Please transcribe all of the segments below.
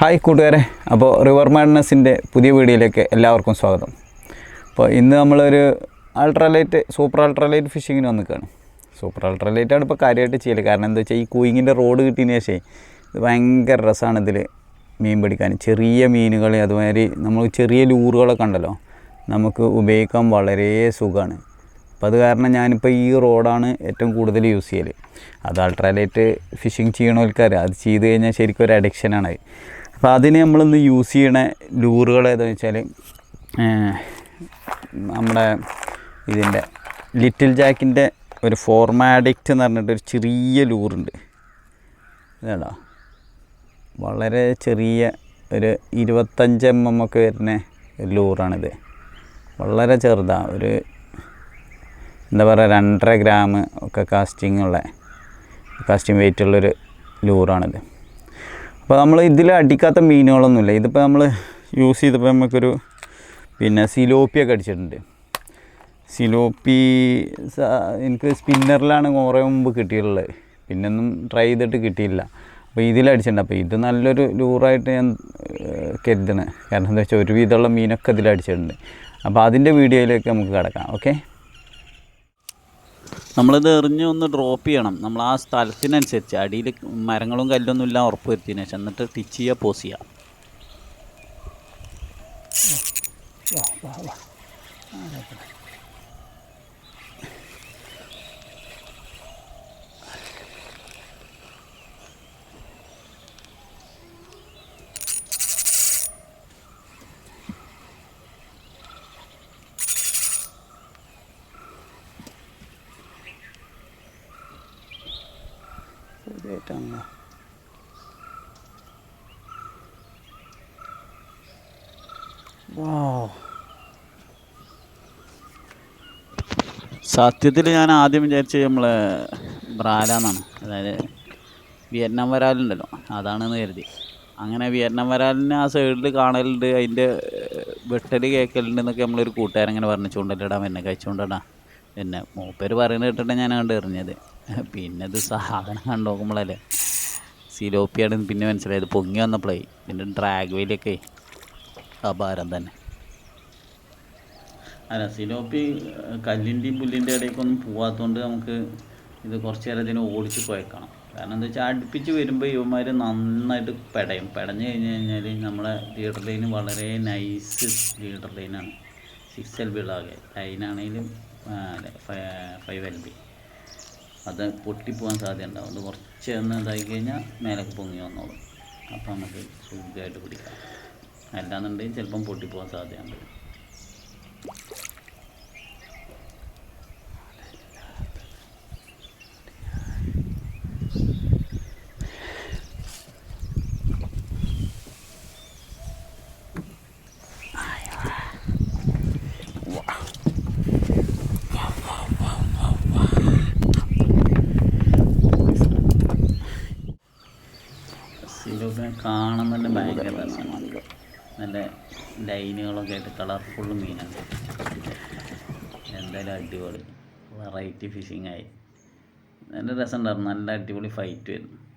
Hi കൂട്ടുകാരെ. അപ്പോൾ river മാഡ്നസിന്റെ പുതിയ വീഡിയോയിലേക്ക് എല്ലാവർക്കും സ്വാഗതം. അപ്പോൾ ഇന്ന് നമ്മളൊരു അൾട്രാലൈറ്റ് സൂപ്പർ അൾട്രാലൈറ്റ് ഫിഷിങ്ങിന് വന്നിക്കാണ്. സൂപ്പർ അൾട്രാലൈറ്റാണ് ഇപ്പോൾ കാര്യമായിട്ട് ചെയ്യൽ. കാരണം എന്താ വെച്ചാൽ ഈ കൂയിങ്ങിന്റെ റോഡ് കിട്ടിയതിന് ശേഷം ഇത് ഭയങ്കര രസമാണ് ഇതിൽ മീൻ പിടിക്കാൻ. ചെറിയ മീനുകൾ അതുമാതിരി നമ്മൾ ചെറിയ ലൂറുകളൊക്കെ ഉണ്ടല്ലോ നമുക്ക് ഉപയോഗിക്കാൻ വളരെ സുഖമാണ്. അപ്പോൾ അത് കാരണം ഞാനിപ്പോൾ ഈ റോഡാണ് ഏറ്റവും കൂടുതൽ യൂസ് ചെയ്യൽ. അത് അൾട്രാലൈറ്റ് ഫിഷിങ് ചെയ്യണവർക്കറിയാം അത് ചെയ്ത് കഴിഞ്ഞാൽ ശരിക്കും ഒരു അഡിക്ഷനാണ് അപ്പോൾ അതിന് നമ്മളിന്ന് യൂസ് ചെയ്യണ ലൂറുകൾ ഏതാണെന്ന് വെച്ചാൽ നമ്മുടെ ഇതിന്റെ ലിറ്റിൽ ജാക്കിന്റെ ഒരു ഫോർമാഡിക്റ്റ് എന്ന് പറഞ്ഞിട്ട് ഒരു ചെറിയ ലൂറുണ്ട് ഇതാണോ? വളരെ ചെറിയ ഒരു ഇരുപത്തഞ്ച് എം എം ഒക്കെ വരുന്ന ലൂറാണിത് വളരെ ചെറുതാണ്. ഒരു എന്താ പറയുക രണ്ടര ഗ്രാം ഒക്കെ കാസ്റ്റിംഗ് ഉള്ള കാസ്റ്റിംഗ് വെയിറ്റ് ഉള്ളൊരു ലൂറാണിത് അപ്പോൾ നമ്മൾ ഇതിൽ അടിക്കാത്ത മീനുകളൊന്നുമില്ല. ഇതിപ്പോൾ നമ്മൾ യൂസ് ചെയ്തപ്പോൾ നമുക്കൊരു പിന്നെ സിലോപ്പിയൊക്കെ അടിച്ചിട്ടുണ്ട്. സിലോപ്പി എനിക്ക് സ്പിന്നറിലാണ് കുറേ മുമ്പ് കിട്ടിയിട്ടുള്ളത്. പിന്നെ ഒന്നും ട്രൈ ചെയ്തിട്ട് കിട്ടിയില്ല. അപ്പോൾ ഇതിലടിച്ചിട്ടുണ്ട് അപ്പോൾ ഇത് നല്ലൊരു ലൂറായിട്ട് ഞാൻ കരുതണേ. കാരണം എന്താ വെച്ചാൽ ഒരുവിധമുള്ള മീനൊക്കെ ഇതിലടിച്ചിട്ടുണ്ട് അപ്പോൾ അതിന്റെ വീഡിയോയിലേക്ക് നമുക്ക് കിടക്കാം. ഓക്കെ നമ്മളിത് എറിഞ്ഞ് ഒന്ന് ഡ്രോപ്പ് ചെയ്യണം. നമ്മൾ ആ സ്ഥലത്തിനനുസരിച്ച് അടിയിൽ മരങ്ങളും കല്ലൊന്നും ഇല്ല ഉറപ്പ് വരുത്തിയതിന് ശേഷം എന്നിട്ട് ടിച്ച് ചെയ്യുക പോസ് ചെയ്യുക. ശരിയായിട്ടാണല്ലോ വാ സത്യത്തിൽ ഞാൻ ആദ്യം വിചാരിച്ചത് നമ്മളെ ബ്രാലാന്നാണ്. അതായത് വിയറ്റ്നാം വരാലുണ്ടല്ലോ. അതാണെന്ന് കരുതി. അങ്ങനെ വിയറ്റ്നാം വരാലിനെ ആ സൈഡിൽ കാണലുണ്ട്. അതിന്റെ വെട്ടൽ കേൾക്കലുണ്ട് എന്നൊക്കെ നമ്മളൊരു കൂട്ടുകാരൻ ഇങ്ങനെ പറഞ്ഞു ചൂണ്ടലിടാൻ എന്നെ കഴിച്ചുകൊണ്ടിടാം പിന്നെ മൂപ്പര് പറയുന്നത് കേട്ടിട്ട് ഞാൻ കണ്ട് എറിഞ്ഞത്. പിന്നെ ഇത് സാധനം കണ്ടു നോക്കുമ്പോഴല്ലേ സിലോപ്പിയാണ് പിന്നെ മനസ്സിലായത്. പൊങ്ങി വന്നപ്പോഴേ പിന്നെ ഡ്രാഗ് വെയിലൊക്കെ അപാരം തന്നെ. അല്ല സിലോപ്പി കല്ലിന്റെയും പുല്ലിന്റെ ഇടയ്ക്കൊന്നും പോവാത്തതുകൊണ്ട് നമുക്ക് ഇത് കുറച്ച് നേരം ഇതിനെ ഓടിച്ച് കുഴക്കണം കാരണം എന്താ വെച്ചാൽ അടുപ്പിച്ച് വരുമ്പോൾ ഇവന്മാർ നന്നായിട്ട് പെടയും. പെടഞ്ഞു കഴിഞ്ഞ് കഴിഞ്ഞാൽ നമ്മളെ ലീഡർ ലൈൻ വളരെ നൈസ് ലീഡർ ലൈനാണ് സിക്സ് എൽ ബി ഉള്ളാകെ ഫൈവ് എൽ ബി. അത് പൊട്ടിപ്പോകാൻ സാധ്യത ഉണ്ടാവും അത് കുറച്ച് ഒന്ന് ഇതായി കഴിഞ്ഞാൽ മേലേക്ക് പൊങ്ങി വന്നോളും. അപ്പോൾ നമുക്ക് സുഖമായിട്ട് പിടിക്കാം അല്ലാന്നുണ്ടെങ്കിൽ ചിലപ്പം പൊട്ടിപ്പോകാൻ സാധ്യതയുണ്ട് സിലോപ്പിനെ കാണാൻ തന്നെ ഭയങ്കര രസമാണ് നല്ല ലൈനുകളൊക്കെ ആയിട്ട് കളർഫുൾ മീനാണ്. എന്തായാലും അടിപൊളി. വെറൈറ്റി ഫിഷിംഗ് ആയി. നല്ല രസമുണ്ടായിരുന്നു. നല്ല അടിപൊളി ഫൈറ്റ് വരുന്നു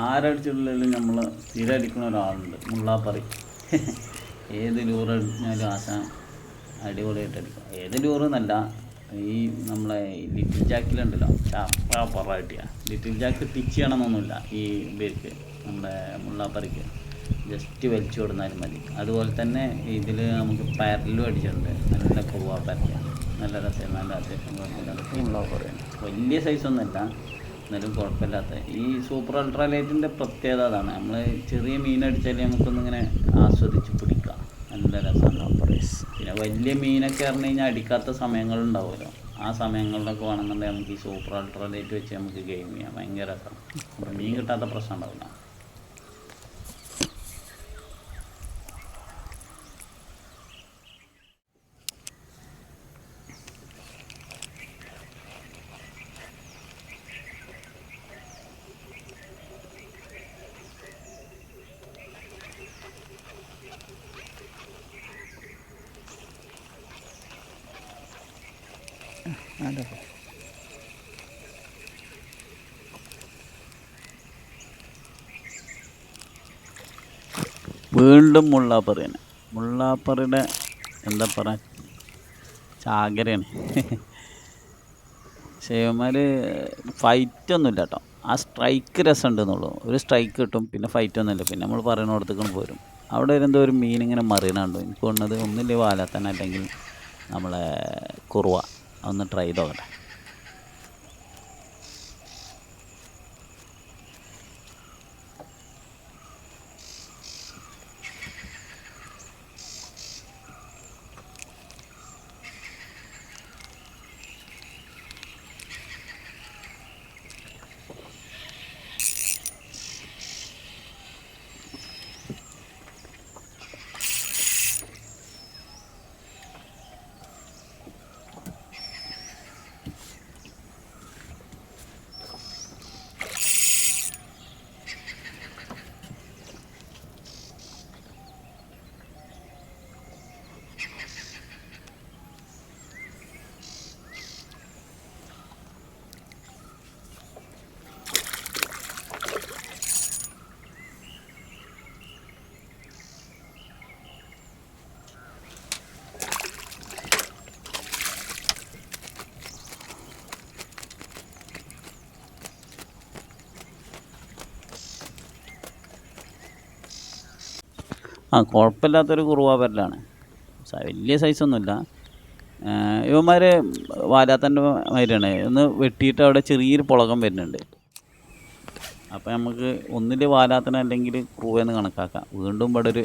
ആരടിച്ചിട്ടുള്ളതിലും നമ്മൾ സ്ഥിരം അടിക്കുന്ന ഒരാളുണ്ട് മുള്ളാപ്പറി. ഏത് ലൂറ് അടിച്ചാലും ആശാൻ അടിപൊളിയായിട്ട് അടിക്കും. ഏത് ലൂറ് എന്നല്ല ഈ നമ്മളെ ലിറ്റിൽ ജാക്കിലുണ്ടല്ലോ ചാപ്പ ലിറ്റിൽ ജാക്ക് പിച്ച് ചെയ്യണമെന്നൊന്നുമില്ല ഈ ഇവർക്ക് നമ്മുടെ മുള്ളാപ്പറിക്ക്. ജസ്റ്റ് വലിച്ചു കൊടുത്താലും മതി. അതുപോലെ തന്നെ ഇതിൽ നമുക്ക് പരലും അടിച്ചിട്ടുണ്ട്. നല്ല കുറുവാ പരല. നല്ല രസം നല്ല അത്യാവശ്യം കുഴപ്പമില്ലാത്ത വലിയ സൈസൊന്നുമല്ല എന്നാലും കുഴപ്പമില്ലാത്ത. ഈ സൂപ്പർ അൾട്രാ ലൈറ്റിന്റെ പ്രത്യേകത അതാണ്. നമ്മൾ ചെറിയ മീൻ അടിച്ചാൽ നമുക്കൊന്നിങ്ങനെ ആസ്വദിച്ച് പിടിക്കാം. നല്ല രസമാണ്. പിന്നെ വലിയ മീനൊക്കെ പറഞ്ഞു കഴിഞ്ഞാൽ അടിക്കാത്ത സമയങ്ങളുണ്ടാവുമല്ലോ. ആ സമയങ്ങളിലൊക്കെ വേണമെന്നുണ്ടെങ്കിൽ നമുക്ക് ഈ സൂപ്പർ അൾട്രാ ലൈറ്റ് വെച്ച് നമുക്ക് ഗെയിം ചെയ്യാം. ഭയങ്കര രസമാണ് മീൻ കിട്ടാത്ത പ്രശ്നം ഉണ്ടാവില്ല. അതെ. വീണ്ടും മുള്ളാപ്പറി തന്നെ മുള്ളാപ്പറിയുടെ എന്താ പറയാ? ചാകരയാണ്. ഫൈറ്റ് ഒന്നുമില്ല കേട്ടോ ആ സ്ട്രൈക്ക് രസമുണ്ടെന്നുള്ളൂ. ഒരു സ്ട്രൈക്ക് കിട്ടും പിന്നെ ഫൈറ്റ് ഒന്നുമില്ല പിന്നെ നമ്മൾ പറയുന്നിടത്തേക്കും പോരും. അവിടെ എന്തോ ഒരു മീൻ ഇങ്ങനെ മറിയണുണ്ടോ എനിക്ക് തോന്നുന്നത് ഒന്നില്ലേ വാലാത്തന അല്ലെങ്കിൽ നമ്മളെ കുറുവ. ഒന്ന് ട്രൈ ചെയ്ത് ആ കുഴപ്പമില്ലാത്തൊരു കുറുവ പരലാണ് സ- വലിയ സൈസൊന്നുമില്ല. ഇവന്മാർ വാലാത്തന്റെ മാതിരിയാണ്. ഒന്ന് വെട്ടിയിട്ട് അവിടെ ചെറിയൊരു പുളകം വരുന്നുണ്ട്. അപ്പോൾ നമുക്ക് ഒന്നിൽ വാലാത്തന അല്ലെങ്കിൽ ക്രൂവെന്ന് കണക്കാക്കാം. വീണ്ടും ഇവിടെ ഒരു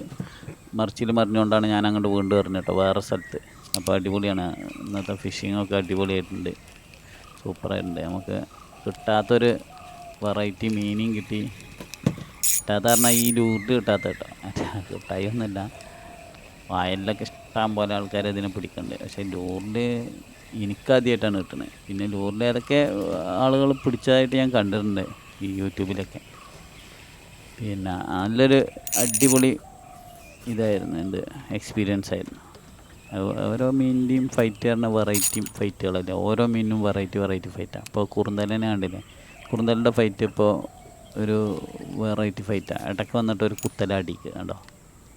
മറിച്ചിൽ മറിഞ്ഞുകൊണ്ടാണ് ഞാൻ അങ്ങോട്ട് വീണ്ടും എറിഞ്ഞു കേട്ടോ വേറെ സ്ഥലത്ത്. അപ്പോൾ അടിപൊളിയാണ്. ഇന്നത്തെ ഫിഷിങ്ങൊക്കെ അടിപൊളിയായിട്ടുണ്ട്. സൂപ്പറായിട്ടുണ്ട് നമുക്ക് കിട്ടാത്തൊരു വെറൈറ്റി മീനിങ് കിട്ടി. കിട്ടാത്ത പറഞ്ഞാൽ ഈ ലൂർഡ് കിട്ടാത്ത കേട്ടോ. കിട്ടായി വായലിലൊക്കെ ഇഷ്ടം പോലെ ആൾക്കാർ ഇതിനെ പിടിക്കുന്നുണ്ട് പക്ഷേ ലൂറിൽ എനിക്കാദ്യമായിട്ടാണ് കിട്ടുന്നത് പിന്നെ ലൂറിൽ ഏതൊക്കെ ആളുകൾ പിടിച്ചതായിട്ട് ഞാൻ കണ്ടിട്ടുണ്ട് ഈ യൂട്യൂബിലൊക്കെ. പിന്നെ നല്ലൊരു അടിപൊളി ഇതായിരുന്നു എന്റെ എക്സ്പീരിയൻസ് ആയിരുന്നു. ഓരോ മീനിന്റെയും ഫൈറ്റ് പറഞ്ഞ വെറൈറ്റി ഫൈറ്റുകളല്ലേ ഓരോ മീനിനും വെറൈറ്റി വെറൈറ്റി ഫൈറ്റാണ് അപ്പോൾ കുറുന്തലിനെ കണ്ടില്ലേ? കുറുന്തലിന്റെ ഫൈറ്റ് ഇപ്പോൾ ഒരു വെറൈറ്റി ഫൈറ്റാണ് ഇടയ്ക്ക് വന്നിട്ട് ഒരു കുത്തല അടിക്ക് കണ്ടോ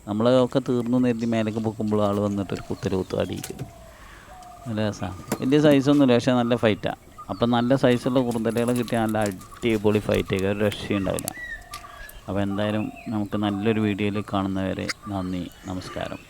നമ്മളൊക്കെ തീർന്നു നേരത്തി മേലേക്ക് പൊക്കുമ്പോൾ ആൾ വന്നിട്ട് ഒരു കുത്തല കുത്തു അടിക്കുക നല്ല രസമാണ് വലിയ സൈസൊന്നുമില്ല പക്ഷേ നല്ല ഫൈറ്റാണ് അപ്പം നല്ല സൈസുള്ള കുറുന്തലകൾ കിട്ടിയാൽ നല്ല അടിപൊളി ഫൈറ്റ് ഒരു രക്ഷയുണ്ടാവില്ല അപ്പോൾ എന്തായാലും നമുക്ക് നല്ലൊരു വീഡിയോയിൽ കാണുന്നവരെ നന്ദി നമസ്കാരം.